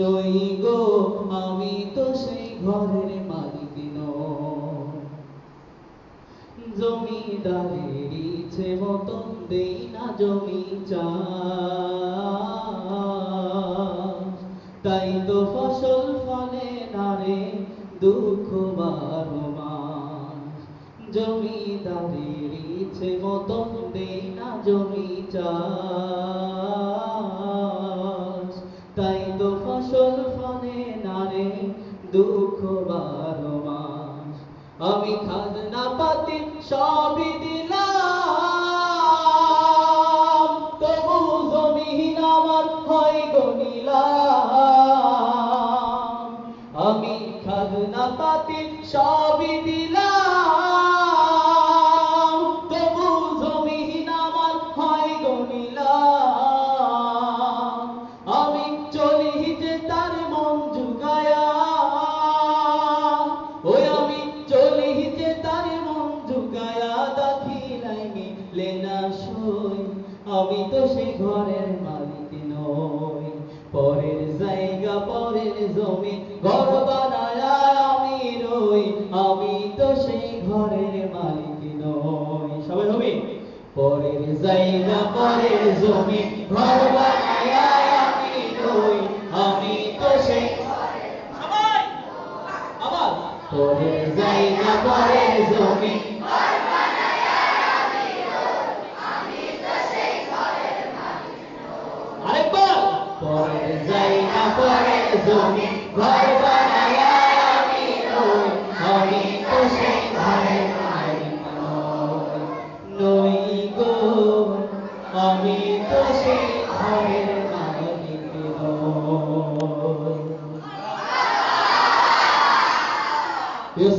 নই গো, আমি তো সেই ঘরের মালিক জমিদারের ইচ্ছে মতন দেই না জমি চাষ। তাই তো ফসল ফলে না রে, দুঃখ বারো মাস। জমিদারের ইচ্ছে মতন দেই না জমি চাষ। তো ফনে ফলে না রে দুঃখ বারো আমি খাজনা পাতি সবই দিলাম, তবু আমার হয় গনিলাম আমি খাজনা পাতি সবই দিলাম আমি তো সে ঘরের মালিক নই। পরের জায়গা, পরের জমি, ঘর বানায় আমি রই। আমি তো সেই ঘরের মালিক নই। সবাই হবে? পরের জায়গা, পরের জমি, ঘর বানায় আমি রই। আমি তো সেই সবাই! আবার! পরের জায়গা, পরের জমি জমি ঘর বানায় আমি রই আমি তো সেই ঘরে নই নই ঘরের